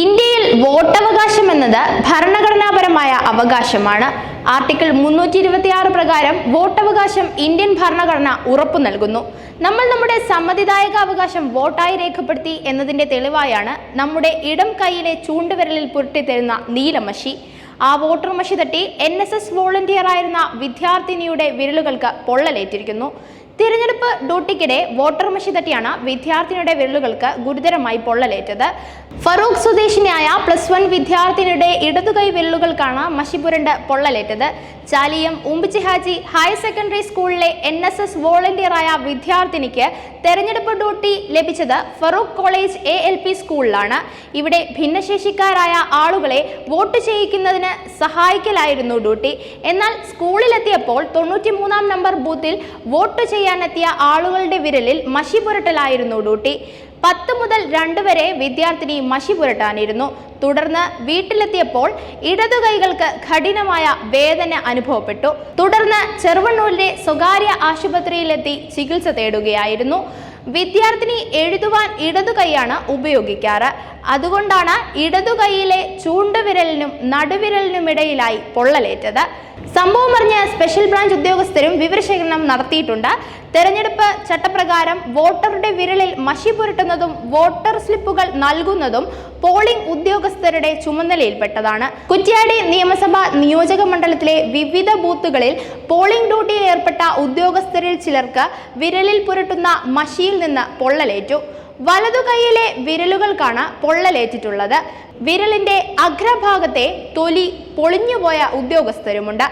ഇന്ത്യയിൽ വോട്ടവകാശം എന്നത് ഭരണഘടനാപരമായ അവകാശമാണ്. ആർട്ടിക്കിൾ മുന്നൂറ്റി ഇരുപത്തിയാറ് പ്രകാരം വോട്ടവകാശം ഇന്ത്യൻ ഭരണഘടന ഉറപ്പു നൽകുന്നു. നമ്മൾ നമ്മുടെ സമ്മതിദായക അവകാശം വോട്ടായി രേഖപ്പെടുത്തി എന്നതിന്റെ തെളിവായാണ് നമ്മുടെ ഇടം കൈയിലെ ചൂണ്ടുവിരലിൽ പുരട്ടിത്തരുന്ന നീലമഷി. ആ വോട്ടർ മഷി തട്ടി എൻ എസ് എസ് വോളണ്ടിയർ ആയിരുന്ന വിദ്യാർത്ഥിനിയുടെ വിരലുകൾക്ക് പൊള്ളലേറ്റിരിക്കുന്നു. തിരഞ്ഞെടുപ്പ് ഡ്യൂട്ടിക്കിടെ വോട്ടർ മഷി തട്ടിയാണ് വിദ്യാർത്ഥിനിയുടെ വിരലുകൾക്ക് ഗുരുതരമായി പൊള്ളലേറ്റത്. ഫറൂഖ് സ്വദേശിനിയായ പ്ലസ് വൺ വിദ്യാർത്ഥിനിയുടെ ഇടതുകൈ വിരലുകൾക്കാണ് മഷിപുരണ്ട് പൊള്ളലേറ്റത്. ചാലിയം ഉമ്പിച്ചി ഹാജി ഹയർ സെക്കൻഡറി സ്കൂളിലെ എൻ എസ് എസ് വോളണ്ടിയറായ വിദ്യാർത്ഥിനിക്ക് തെരഞ്ഞെടുപ്പ് ഡ്യൂട്ടി ലഭിച്ചത് Farook college A L P സ്കൂളിലാണ്. ഇവിടെ ഭിന്നശേഷിക്കാരായ ആളുകളെ വോട്ട് ചെയ്യിക്കുന്നതിന് സഹായിക്കലായിരുന്നു ഡ്യൂട്ടി. എന്നാൽ സ്കൂളിലെത്തിയപ്പോൾ തൊണ്ണൂറ്റി മൂന്നാം നമ്പർ ബൂത്തിൽ വോട്ട് ചെയ്യാനെത്തിയ ആളുകളുടെ വിരലിൽ മഷി പുരട്ടലായിരുന്നു ഡ്യൂട്ടി. പത്ത് മുതൽ രണ്ട് വരെ വിദ്യാർത്ഥിനി മഷി പുരട്ടാനിരുന്നു. തുടർന്ന് വീട്ടിലെത്തിയപ്പോൾ ഇടതു കൈകൾക്ക് കഠിനമായ വേദന അനുഭവപ്പെട്ടു. തുടർന്ന് ചെറുവണ്ണൂരിലെ സ്വകാര്യ ആശുപത്രിയിലെത്തി ചികിത്സ തേടുകയായിരുന്നു. വിദ്യാർത്ഥിനി എഴുതുവാൻ ഇടതു കൈയാണ് ഉപയോഗിക്കാറ്. അതുകൊണ്ടാണ് ഇടതു കൈയിലെ ചൂണ്ടുവിരലിനും നടുവിരലിനുമിടയിലായി പൊള്ളലേറ്റത്. സംഭവം അറിഞ്ഞ സ്പെഷ്യൽ ബ്രാഞ്ച് ഉദ്യോഗസ്ഥരും വിവരശേഖരണം നടത്തിയിട്ടുണ്ട്. തെരഞ്ഞെടുപ്പ് ചട്ടപ്രകാരം വോട്ടറുടെ വിരലിൽ മഷി പുരട്ടുന്നതും വോട്ടർ സ്ലിപ്പുകൾ നൽകുന്നതും പോളിംഗ് ഉദ്യോഗസ്ഥരുടെ ചുമതലയിൽപ്പെട്ടതാണ്. കുറ്റ്യാടി നിയമസഭാ നിയോജക മണ്ഡലത്തിലെ വിവിധ ബൂത്തുകളിൽ പോളിംഗ് ഡ്യൂട്ടിയിൽ ഏർപ്പെട്ട ഉദ്യോഗസ്ഥരിൽ ചിലർക്ക് വിരലിൽ പുരട്ടുന്ന മഷിയിൽ നിന്ന് പൊള്ളലേറ്റു. വലതു കൈയിലെ വിരലുകൾക്കാണ് പൊള്ളലേറ്റിട്ടുള്ളത്. വിരലിന്റെ അഗ്രഭാഗത്തെ തൊലി പൊളിഞ്ഞുപോയ ഉദ്യോഗസ്ഥരുമുണ്ട്.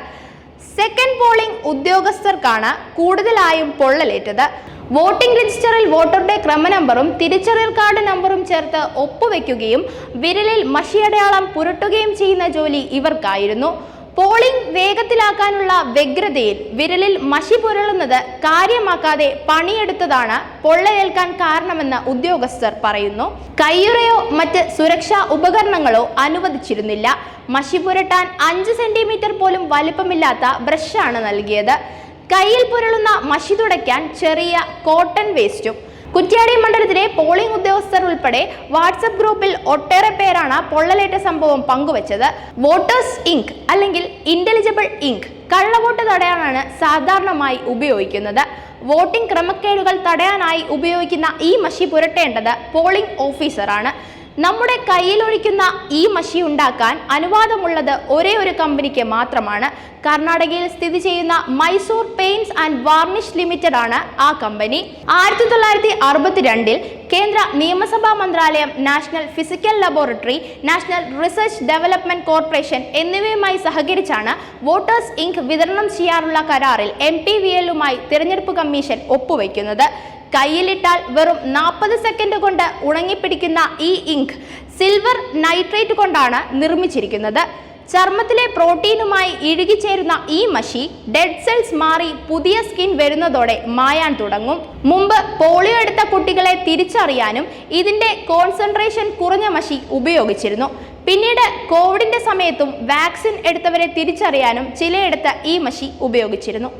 സെക്കൻഡ് പോളിംഗ് ഉദ്യോഗസ്ഥർക്കാണ് കൂടുതലായും പൊള്ളലേറ്റത്. വോട്ടിംഗ് രജിസ്റ്ററിൽ വോട്ടറുടെ ക്രമനമ്പറും തിരിച്ചറിയൽ കാർഡ് നമ്പറും ചേർത്ത് ഒപ്പുവെക്കുകയും വിരലിൽ മഷിയടയാളം പുരട്ടുകയും ചെയ്യുന്ന ജോലി ഇവർക്കായിരുന്നു. പോളിംഗ് വേഗത്തിലാക്കാനുള്ള വ്യഗ്രതയിൽ വിരലിൽ മഷി പുരളുന്നത് കാര്യമാക്കാതെ പണിയെടുത്തതാണ് പൊള്ളയേൽക്കാൻ കാരണമെന്ന് ഉദ്യോഗസ്ഥർ പറയുന്നു. കയ്യുറയോ മറ്റ് സുരക്ഷാ ഉപകരണങ്ങളോ അനുവദിച്ചിരുന്നില്ല. മഷി പുരട്ടാൻ അഞ്ച് സെന്റിമീറ്റർ പോലും വലിപ്പമില്ലാത്ത ബ്രഷാണ് നൽകിയത്. കയ്യിൽ പുരളുന്ന മഷി തുടയ്ക്കാൻ ചെറിയ കോട്ടൺ വേസ്റ്റും കുറ്റ്യാടി മണ്ഡലത്തിലെ പോളിംഗ് ഉദ്യോഗസ്ഥർ ഉൾപ്പെടെ വാട്സപ്പ് ഗ്രൂപ്പിൽ ഒട്ടേറെ പേരാണ് പൊള്ളലേറ്റ സംഭവം പങ്കുവച്ചത്. വോട്ടേഴ്സ് ഇങ്ക് അല്ലെങ്കിൽ ഇന്റലിജിബിൾ ഇങ്ക് കള്ളവോട്ട് തടയാനാണ് സാധാരണമായി ഉപയോഗിക്കുന്നത്. വോട്ടിംഗ് ക്രമക്കേടുകൾ തടയാനായി ഉപയോഗിക്കുന്ന ഈ മഷി പുരട്ടേണ്ടത് പോളിംഗ് ഓഫീസറാണ്. നമ്മുടെ കയ്യിലൊഴിക്കുന്ന ഈ മഷി ഉണ്ടാക്കാൻ അനുവാദമുള്ളത് ഒരേ ഒരു കമ്പനിക്ക് മാത്രമാണ്. കർണാടകയിൽ സ്ഥിതി ചെയ്യുന്ന Mysore paints and varnish limited ആണ് ആ കമ്പനി. ആയിരത്തി തൊള്ളായിരത്തി അറുപത്തിരണ്ടിൽ കേന്ദ്ര നിയമസഭാ മന്ത്രാലയം national physical laboratory national research development corporation എന്നിവയുമായി സഹകരിച്ചാണ് വോട്ടേഴ്സ് ഇങ്ക് വിതരണം ചെയ്യാറുള്ള കരാറിൽ എം പി വി എല്ലുമായി തിരഞ്ഞെടുപ്പ് കമ്മീഷൻ ഒപ്പുവയ്ക്കുന്നത് കയ്യിലിട്ടാൽ വെറും നാൽപ്പത് സെക്കൻഡ് കൊണ്ട് ഉണങ്ങിപ്പിടിക്കുന്ന ഈ ഇങ്ക് സിൽവർ നൈട്രേറ്റ് കൊണ്ടാണ് നിർമ്മിച്ചിരിക്കുന്നത്. ചർമ്മത്തിലെ പ്രോട്ടീനുമായി ഇഴുകിച്ചേരുന്ന ഈ മഷി ഡെഡ് സെൽസ് മാറി പുതിയ സ്കിൻ വരുന്നതോടെ മായാൻ തുടങ്ങും. മുമ്പ് പോളിയോ എടുത്ത കുട്ടികളെ തിരിച്ചറിയാനും ഇതിന്റെ കോൺസെൻട്രേഷൻ കുറഞ്ഞ മഷി ഉപയോഗിച്ചിരുന്നു. പിന്നീട് കോവിഡിന്റെ സമയത്തും വാക്സിൻ എടുത്തവരെ തിരിച്ചറിയാനും ചിലയിടത്ത് ഈ മഷി ഉപയോഗിച്ചിരുന്നു.